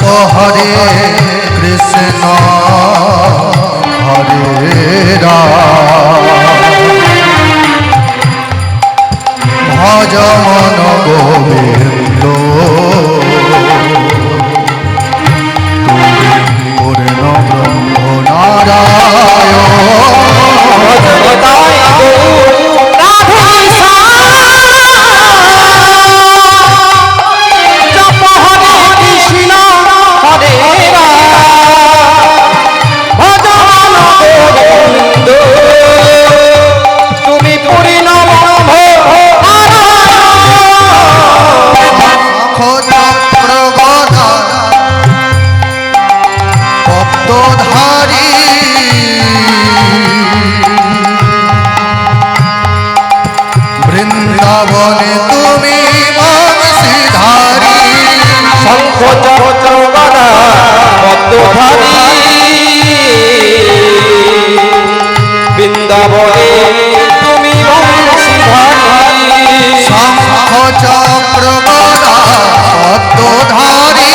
জপ হরে কৃষ্ণ হরে ভজ মন গোবিন্দ। পদ্মধারী বৃন্দাবনে তুমি বংশীধারী শঙ্খ চক্র গদা পদ্মধারী বৃন্দাবনে তুমি বংশীধারী শঙ্খ চক্রগদা পদ্মধারী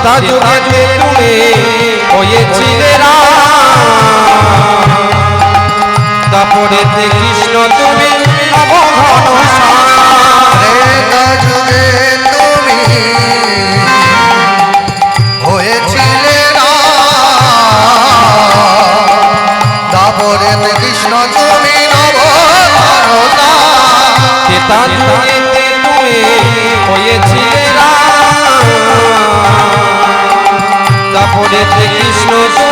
পিতা যুগেতে তুমি হয়েছিলে রাম তারপরেতে কৃষ্ণ তুমি ত্রেতা যুগে তুমি হয়েছিলে দাপরেতে কৃষ্ণ তুমি নব যুগেতে তুমি হয়েছিলে কৃষ্ণ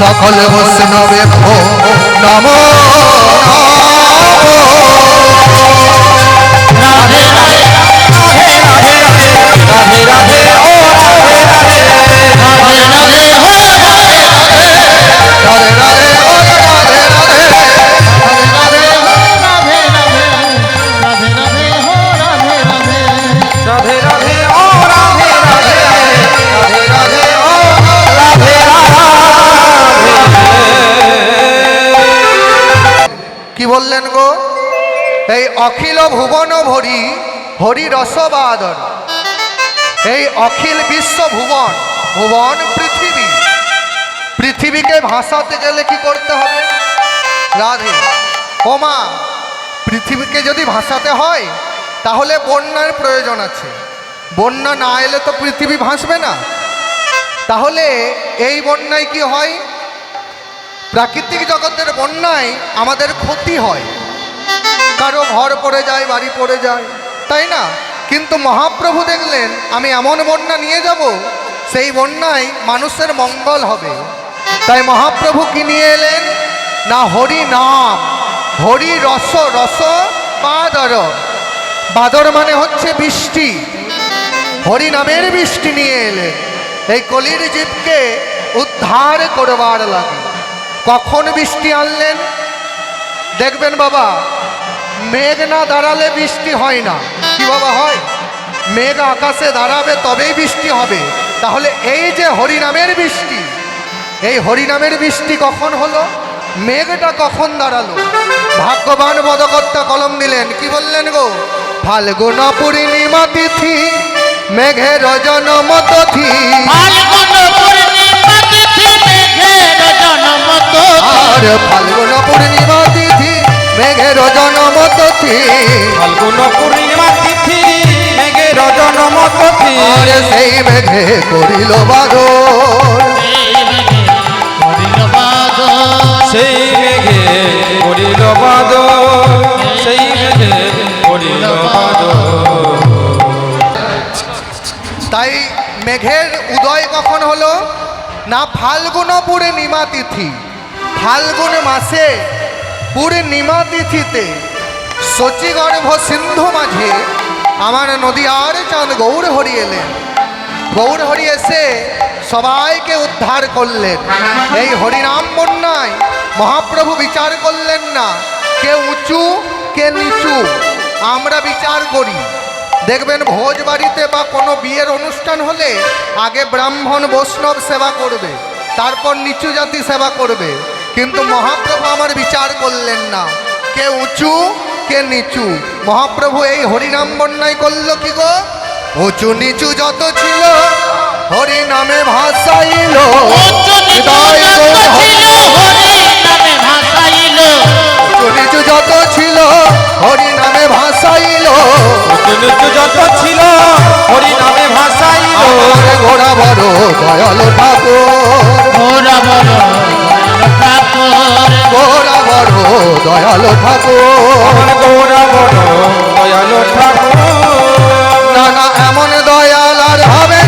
সকল বৈষ্ণবে ভো নম। অখিল ভুবন ভরি, হরি রসবাদর এই অখিল বিশ্ব ভুবন ভুবন পৃথিবী। পৃথিবীকে ভাসাতে গেলে কি করতে হবে? রাধে ওমা পৃথিবীকে যদি ভাসাতে হয়, তাহলে বন্যার প্রয়োজন আছে। বন্যা না এলে তো পৃথিবী ভাসবে না। তাহলে এই বন্যায় কি হয়? প্রাকৃতিক জগতের বন্যায় আমাদের ক্ষতি হয়। কারও ঘর পড়ে যায়, বাড়ি পড়ে যায়। তাই না? কিন্তু মহাপ্রভু দেখলেন, আমি এমন বন্যা নিয়ে যাব, সেই বন্যায় মানুষের মঙ্গল হবে। তাই মহাপ্রভু কি নিয়ে এলেন? না, হরি নাম। হরি রস রস বাদর। বাদর মানে হচ্ছে বৃষ্টি। হরি নামের বৃষ্টি নিয়ে এলেন। এই কলির জীবকে উদ্ধার করবার লাগে। কখন বৃষ্টি আনলেন? দেখবেন বাবা মেঘ না দাঁড়ালে বৃষ্টি হয় না। কি বাবা হয়? মেঘ আকাশে দাঁড়াবে তবেই বৃষ্টি হবে। তাহলে এই যে হরিনামের বৃষ্টি এই হরিনামের বৃষ্টি কখন হলো? মেঘটা কখন দাঁড়াল? ভাগ্যবান পদকর্তা কলম দিলেন কি বললেন গো? ফাল্গুন পূর্ণিমা তিথি মেঘের জনমতথি ফাল্গুন পূর্ণিমা তিথি মেঘের জন্মত আর ফাল্গুন পূর্ণিমা তিথি মেঘের জনমতথি তিথি সেই মেঘে করিল বাদর সেই মেঘে করিল বাদ সেই মেঘে করিল বাদ তাই মেঘের উদয় কখন হলো? না ফাল্গুন পূর্ণিমা তিথি ফাল্গুন মাসে পূর্ণিমা তিথিতে শচীগর্ভ সিন্ধু মাঝে আমার নদীয়ার চাঁদ গৌর হরি এলেন। গৌর হরি এসে সবাইকে উদ্ধার করলেন। এই হরিনাম বন্যায় মহাপ্রভু বিচার করলেন না। কে উঁচু, কে নিচু, আমরা বিচার করি। দেখবেন ভোজ বাড়িতে বা কোনো বিয়ের অনুষ্ঠান হলে আগে ব্রাহ্মণ বৈষ্ণব সেবা করবে, তারপর নিচু জাতি সেবা করবে। কিন্তু মহাপ্রভু আমার বিচার করলেন না। কে উঁচু কে নিচু। মহাপ্রভু এই হরিনাম বন্যায় করল কি গো? উঁচু নিচু যত ছিল হরি নামে ভাসাইল। নিচু যত ছিল হরি নামে ভাসাইল। উঁচু নিচু যত ছিল হরি নামে ভাসাইল। ভাসাইল ঘোড়া বড় দয়াল ঠাকুর। ঘোরা বড়। ঠাকুর। গোরা বড় দয়ালু ঠাকুর। গোরা বড় দয়ালু ঠাকুর। না না এমন দয়াল আর হবে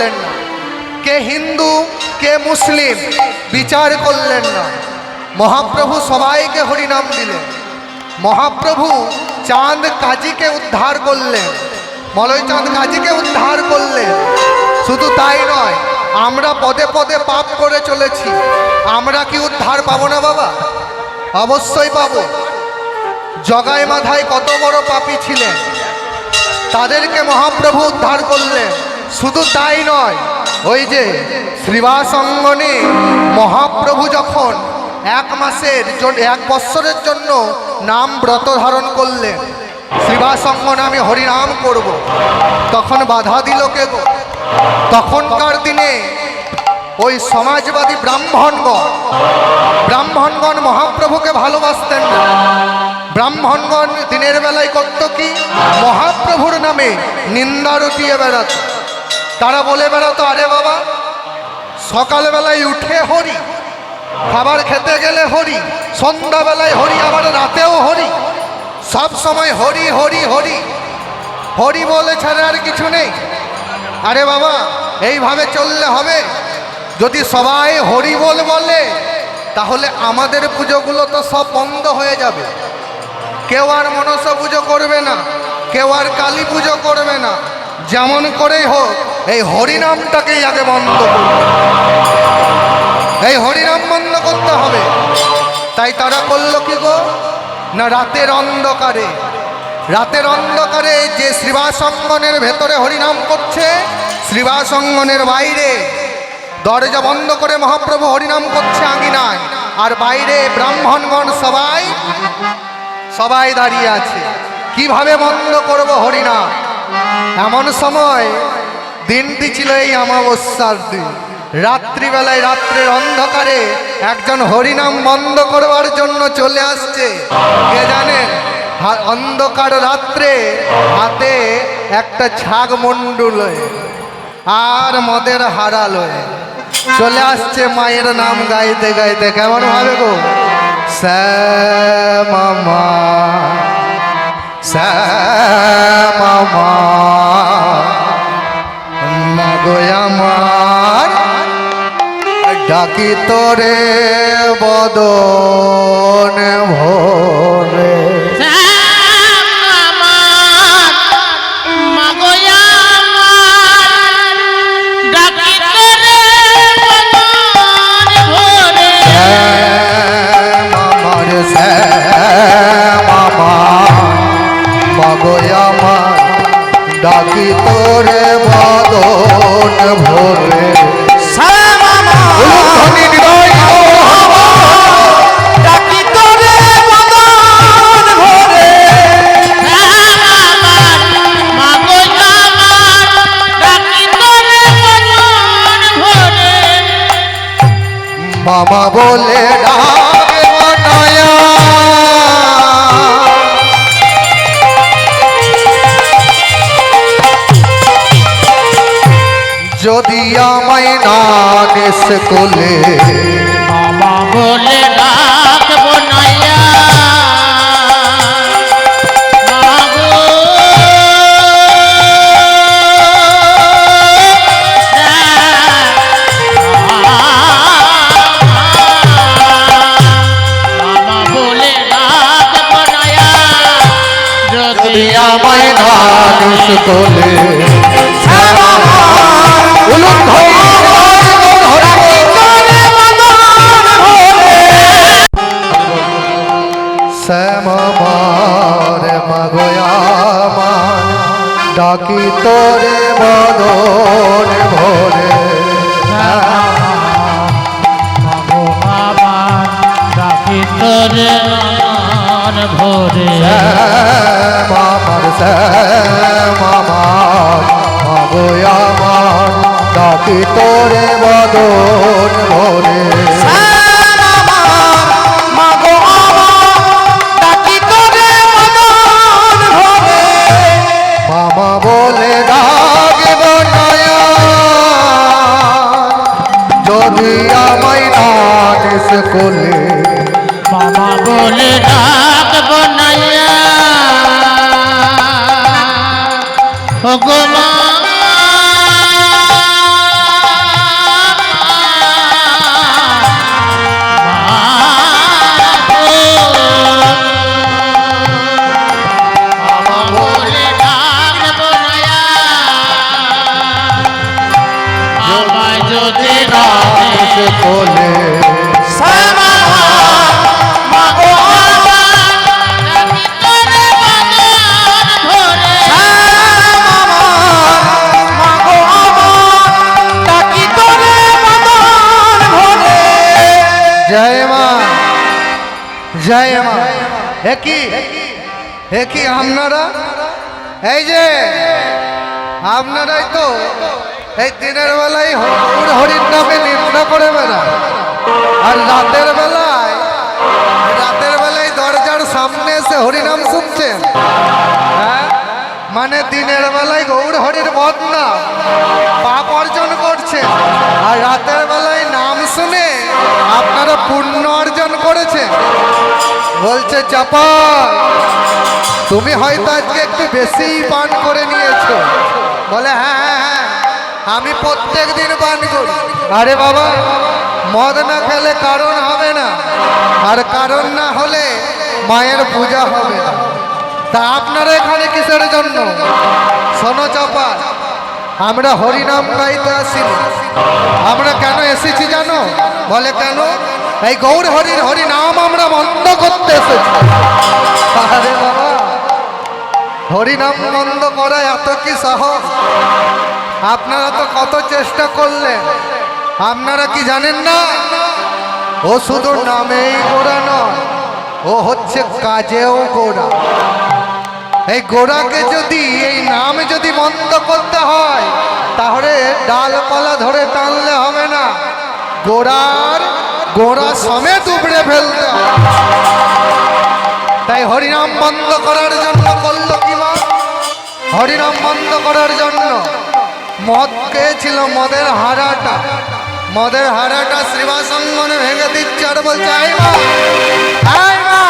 করলেন না। কে হিন্দু, কে মুসলিম, বিচার করলেন না। মহাপ্রভু সবাইকে হরিনাম দিলেন। মহাপ্রভু চাঁদ কাজীকে উদ্ধার করলেন। মলয় চাঁদ কাজীকে উদ্ধার করলেন। শুধু তাই নয়, আমরা পদে পদে পাপ করে চলেছি। আমরা কি উদ্ধার পাবো না বাবা? অবশ্যই পাবো। জগায় মাথায় কত বড় পাপী ছিলেন। তাদেরকে মহাপ্রভু উদ্ধার করলেন। শুধু তাই নয়, ওই যে শ্রীবাস অঙ্গনে মহাপ্রভু যখন এক মাসের জন্য এক বৎসরের জন্য নাম ব্রত ধারণ করলেন, শ্রীবাসঙ্গন আমি হরিনাম করব। তখন বাধা দিল কে গো? তখনকার দিনে ওই সমাজবাদী ব্রাহ্মণগণ ব্রাহ্মণগণ মহাপ্রভুকে ভালোবাসতেন না। ব্রাহ্মণগণ দিনের বেলায় করত কি? মহাপ্রভুর নামে নিন্দা বেড়াত। তারা বলে বেড়াতো, আরে বাবা, সকালবেলায় উঠে হরি, খাবার খেতে গেলে হরি, সন্ধ্যাবেলায় হরি, আবার রাতেও হরি, সব সময় হরি হরি হরি হরি বলে ছাড়া আর কিছু নেই। আরে বাবা, এইভাবে চললে হবে? যদি সবাই হরি বল বলে, তাহলে আমাদের পুজোগুলো তো সব বন্ধ হয়ে যাবে। কেউ আর মনসা পুজো করবে না, কেউ আর কালী পুজো করবে না যেমন করেই হোক, এই হরিনামটাকেই আগে বন্ধ করবে এই হরিনাম বন্ধ করতে হবে। তাই তারা করল কি গো? না রাতের অন্ধকারে। রাতের অন্ধকারে যে শ্রীবাসঙ্গনের ভেতরে হরিনাম করছে শ্রীবাসঙ্গনের বাইরে দরজা বন্ধ করে মহাপ্রভু হরিনাম করছে আঙিনায়। আর বাইরে ব্রাহ্মণগণ সবাই সবাই দাঁড়িয়ে আছে। কীভাবে বন্ধ করব হরিনাম? এমন সময় দিনটি ছিল এই অমাবস্যার দিন। রাত্রিবেলায় রাত্রের অন্ধকারে একজন হরিনাম বন্ধ করবার জন্য চলে আসছে। কে জানেন? অন্ধকার রাত্রে হাতে একটা ছাগ মণ্ডুলয়ে আর মদের হারালয়ে চলে আসছে মায়ের নাম গাইতে গাইতে। কেমন ভাবে গো? শ্যামা শ্যামা আমার ডাকি তোরে বদন। মামা বলে মাগয়ামান ডাকি তোরে বদন ভোরে। ডাকি তোরে মন ভোরে শ্যামার শ্যামার মাগয়ামান ডাকি তোরে বদন ভোরে। যদি আমায় নানিস কোলে মামা বলে ডাকব নাইয়া ও এ কি আপনারা? এই যে, আপনারাই তো এই দিনের বেলায় হরির হরির নামে নিন্দা করে বেড়া আর রাতের বেলায় রাতের বেলায় দরজার সামনে এসে হরিনাম শুনছেন। হ্যাঁ? মানে দিনের বেলায় গৌর হরির বদনাম। পাপ অর্জন করছে আর রাতের বেলায় শুনে আপনারা পুণ্য অর্জন করেছে বলছে চাপাল তুমি হয়তো আজকে একটু বেশিই পান করে নিয়েছো। বলে হ্যাঁ হ্যাঁ হ্যাঁ আমি প্রত্যেক দিন পান করি। আরে বাবা, মদ না খেলে কারণ হবে না। আর কারণ না হলে মায়ের পূজা হবে না। তা আপনারা এখানে কিসের জন্য? শোনো, চাপা আমরা হরিনাম গাইতে আসিনি। আমরা কেন এসেছি জানো? বলে কেন? এই গৌর হরির হরিনাম আমরা বন্ধ করতে এসেছি। হরিনাম বন্ধ করা এত কি সাহস আপনারা তো কত চেষ্টা করলেন। আপনারা কি জানেন না? ও শুধু নামেই গোড়া নয়, ও হচ্ছে কাজেও গোড়া। এই গোড়াকে যদি, এই নাম যদি বন্ধ করতে হয়, তাহলে ডালপালা ধরে টানলে হবে না। গোড়ার গোড়া সমেত উপড়ে ফেলতে তাই হরিনাম বন্ধ করার জন্য করল কি মা? হরিনাম বন্ধ করার জন্য মদ খেয়েছিল মদের হারাটা। মদের হারাটা শ্রীবাসঙ্গনে ভেঙে দিচ্ছে আর বলছে আই মা আই মা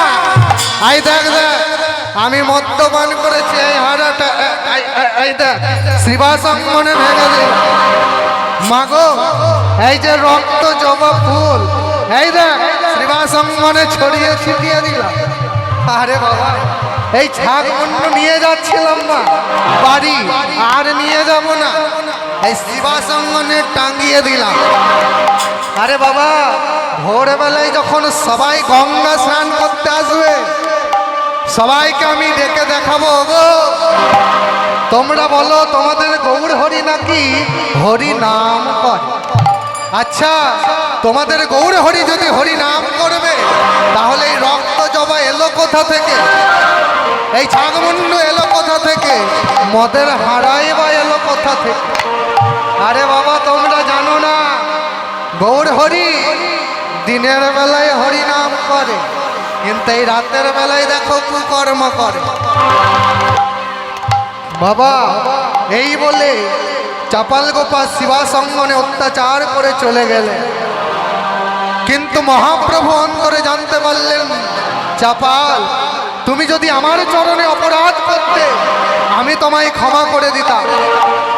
আই দেখ দেখ। আমি মদ্যপান করেছি, এই হাড়াটা এ- এই- এই- এই দেখ শ্রীবাসঙ্গনে ভেঙে মাগো, এই যে রক্ত জবা ফুল, এই দেখ শ্রীবাসঙ্গনে ছড়িয়ে ছিটিয়ে দিলাম আরে বাবা, এই ছাগ মুন্ড নিয়ে যাচ্ছিলাম না, বাড়ি আর নিয়ে যাব না। এই শিবাসঙ্গনে টাঙ্গিয়ে দিলাম। আরে বাবা, ভোরবেলায় যখন সবাই গঙ্গা স্নান করতে আসবে সবাইকে আমি ডেকে দেখাবো গো। তোমরা বলো, তোমাদের গৌর হরি নাকি হরি নাম করে? আচ্ছা তোমাদের গৌর হরি যদি হরি নাম করবে, তাহলে এই রক্ত জবা এলো কোথা থেকে? এই ছাগমুন্ড এলো কোথা থেকে? মদের হারাই বা এলো কোথা থেকে? আরে বাবা, তোমরা জানো না গৌর হরি দিনের বেলায় হরি নাম করে। কিন্তু এই রাতের বেলায় দেখো কুকর্ম করে। বাবা, এই বলে চাপাল গোপাল শিবাসঙ্গনে অত্যাচার করে চলে গেলে কিন্তু মহাপ্রভু অন্তরে জানতে পারলেন, চাপাল, তুমি যদি আমার চরণে অপরাধ করতে, আমি তোমায় ক্ষমা করে দিতাম।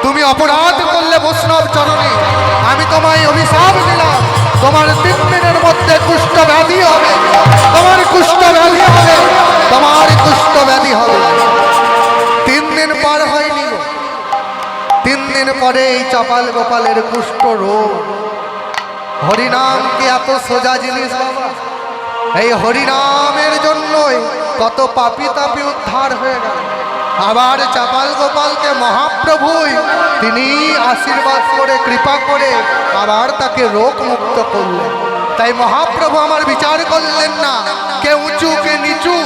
তুমি অপরাধ করলে বৈষ্ণব চরণে, আমি তোমায় অভিশাপ তোমার তিন দিনের মধ্যে কুষ্ঠ ব্যাধি হবে। তোমার কুষ্ঠ ব্যাধি হবে। তোমার কুষ্ঠ ব্যাধি হবে। তিন দিন পার হয়নি। তিন দিন পরে এই চাপাল গোপালের কুষ্ঠ রোগ। হরিনাম কি এত সোজা জিনিস এই হরিনামের জন্যই কত পাপি তাপি উদ্ধার হয়ে গেল। আবার চাপাল গোপালকে মহাপ্রভুই তিনি আশীর্বাদ করে কৃপা করে আবার তাকে রোগ মুক্ত করলেন। তাই মহাপ্রভু আমার বিচার করলেন না কে উঁচু কে নিচু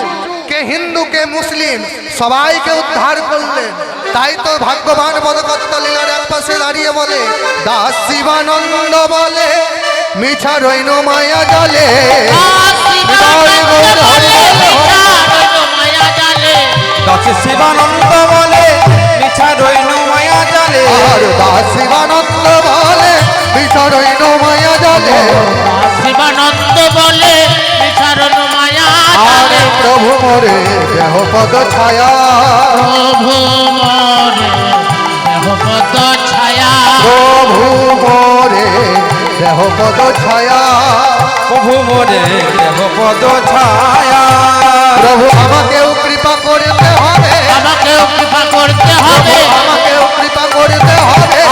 কে হিন্দু কে মুসলিম সবাইকে উদ্ধার করলেন। তাই তো ভাগ্যবান পদকত্ত লীলার এক পাশে দাঁড়িয়ে বলে দাস শিবানন্দ বলে মিছা রইন মায়া জলে। দশ শিবানন্দ বলে মিছা রইল মায়া জালে। আর দাস শিবানন্দ বলে মিছা রইন মায়া জলে। শিবানন্দ বলে বিচারণ মায়া আর প্রভু মোরে দেহ পদ ছায়া। প্রভু মরে দেহপদ ছায়া। প্রভু মোরে দেহ পদ ছায়া। প্রভু মোরে দেহ পদ ছায়া। প্রভু হবে আমাকেও কৃপা করতে হবে। আমাকেও কৃপা করতে হবে।